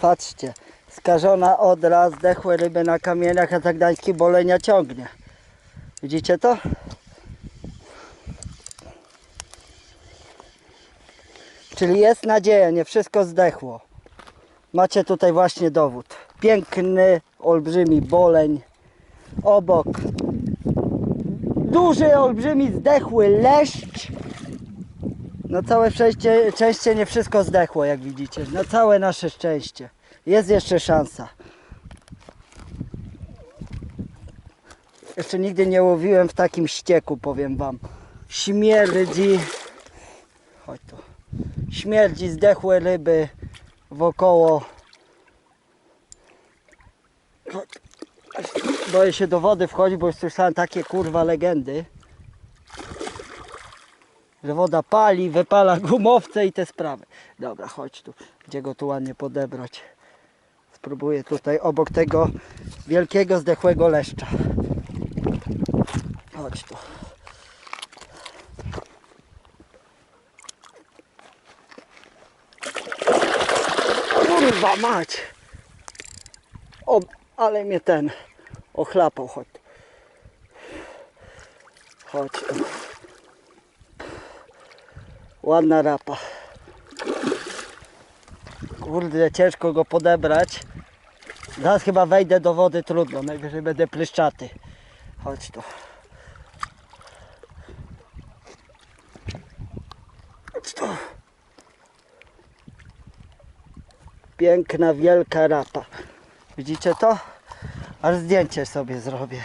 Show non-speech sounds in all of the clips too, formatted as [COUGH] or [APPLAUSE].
Patrzcie, skażona odra, zdechłe ryby na kamieniach, a zagdański bolenia ciągnie. Widzicie to? Czyli jest nadzieja, nie wszystko zdechło. Macie tutaj właśnie dowód. Piękny, olbrzymi boleń. Obok duży, olbrzymi, zdechły leszcz. Na całe szczęście, szczęście nie wszystko zdechło, jak widzicie. Na całe nasze szczęście. Jest jeszcze szansa. Jeszcze nigdy nie łowiłem w takim ścieku, powiem wam. Śmierdzi. Chodź tu. Śmierdzi zdechłe ryby wokoło. Boję się do wody wchodzić, bo słyszałem takie kurwa legendy. Woda pali, wypala gumowce i te sprawy. Dobra, chodź tu. Gdzie go tu ładnie podebrać? Spróbuję tutaj obok tego wielkiego zdechłego leszcza. Chodź tu. Kurwa mać! O, ale mnie ten ochlapał, chodź. Chodź tu. Ładna rapa. Kurde, ciężko go podebrać. Zaraz chyba wejdę do wody trudno, najwyżej będę pryszczaty. Chodź tu. Chodź tu. Piękna, wielka rapa. Widzicie to? Aż zdjęcie sobie zrobię.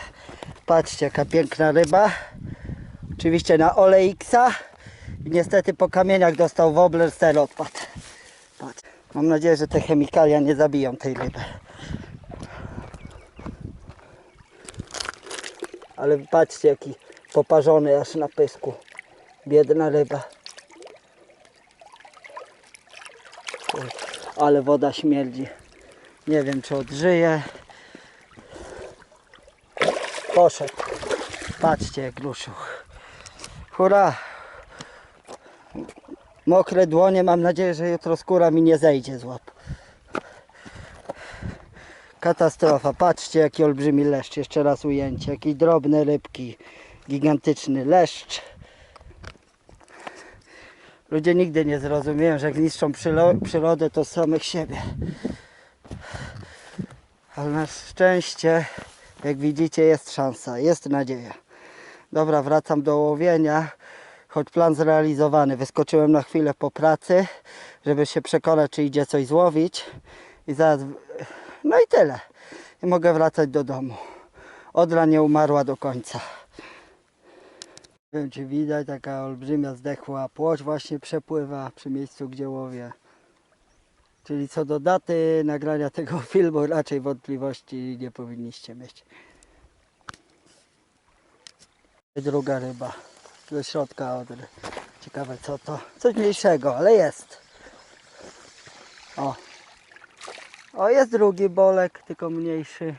Patrzcie, jaka piękna ryba. Oczywiście na olejksa. Niestety po kamieniach dostał wobler, ster odpadł. Patrz. Mam nadzieję, że te chemikalia nie zabiją tej ryby. Ale patrzcie, jaki poparzony aż na pysku. Biedna ryba. Ale woda śmierdzi. Nie wiem, czy odżyje. Poszedł. Patrzcie, jak ruszył. Hurra! Mokre dłonie, mam nadzieję, że jutro skóra mi nie zejdzie z łap. Katastrofa. Patrzcie, jaki olbrzymi leszcz. Jeszcze raz ujęcie. Jakie drobne rybki. Gigantyczny leszcz. Ludzie nigdy nie zrozumieją, że jak niszczą przyrodę, to samych siebie. Ale na szczęście, jak widzicie, jest szansa, jest nadzieja. Dobra, wracam do łowienia, choć plan zrealizowany. Wyskoczyłem na chwilę po pracy, żeby się przekonać, czy idzie coś złowić. I zaraz, no i tyle. I mogę wracać do domu. Odra nie umarła do końca. Nie wiem, czy widać, taka olbrzymia zdechła płoć właśnie przepływa przy miejscu, gdzie łowię. Czyli co do daty nagrania tego [LAUGHS] filmu raczej wątpliwości nie powinniście mieć. Druga ryba ze środka odry. Ciekawe co to. Coś mniejszego, ale jest. O. O, jest drugi bolek, tylko mniejszy.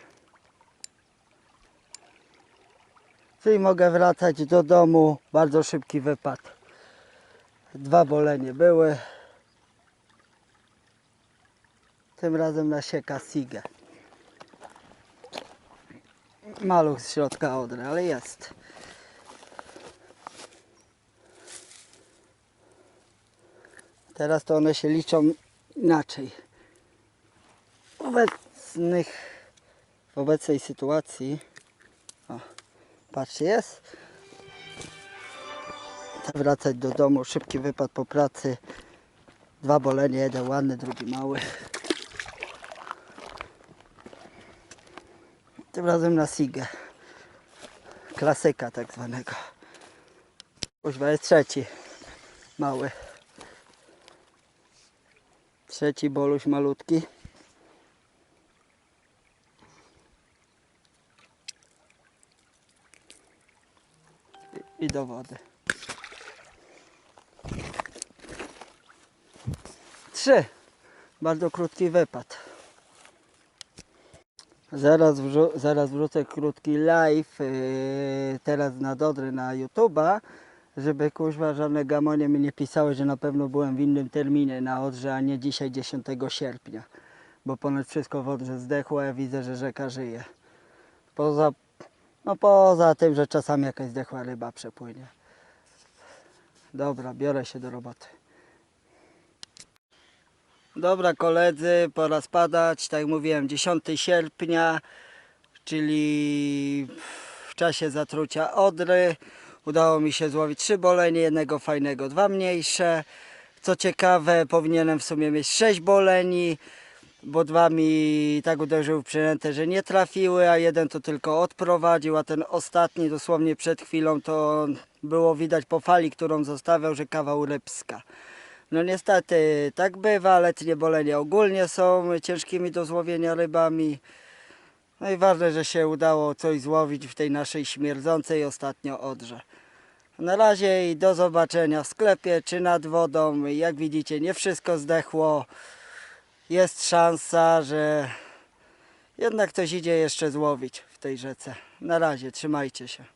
Czyli mogę wracać do domu. Bardzo szybki wypad. Dwa bolenie były. Tym razem na sieka sigę. Maluch z środka odry, ale jest. Teraz to one się liczą inaczej. W obecnych, w obecnej sytuacji, o, patrzcie, jest. Wracać do domu, szybki wypad po pracy. Dwa bolenie, jeden ładny, drugi mały. Tym razem na Sigę. Klasyka tak zwanego. Kuźwa jest trzeci. Mały. Trzeci boluś malutki. I- I do wody. Trzy. Bardzo krótki wypad. Zaraz, wrzu- zaraz wrzucę krótki live yy, teraz na Dodry na YouTube'a, żeby kuźwa żadne gamonie mi nie pisały, że na pewno byłem w innym terminie na Odrze, a nie dzisiaj 10 sierpnia. bo ponad wszystko w Odrze zdechło, a ja widzę, że rzeka żyje. Poza, no poza tym, że czasami jakaś zdechła ryba przepłynie. Dobra, biorę się do roboty. Dobra koledzy, pora spadać. Tak jak mówiłem, 10 sierpnia, czyli w czasie zatrucia Odry. Udało mi się złowić trzy bolenie, jednego fajnego, dwa mniejsze. Co ciekawe, powinienem w sumie mieć sześć boleni, bo dwa mi tak uderzyły w przynętę, że nie trafiły, a jeden to tylko odprowadził, a ten ostatni dosłownie przed chwilą to było widać po fali, którą zostawiał, że kawał rybska. No niestety tak bywa, letnie bolenie ogólnie są ciężkimi do złowienia rybami. No i ważne, że się udało coś złowić w tej naszej śmierdzącej ostatnio odrze. Na razie i do zobaczenia w sklepie czy nad wodą. Jak widzicie, nie wszystko zdechło. Jest szansa, że jednak coś idzie jeszcze złowić w tej rzece. Na razie, trzymajcie się.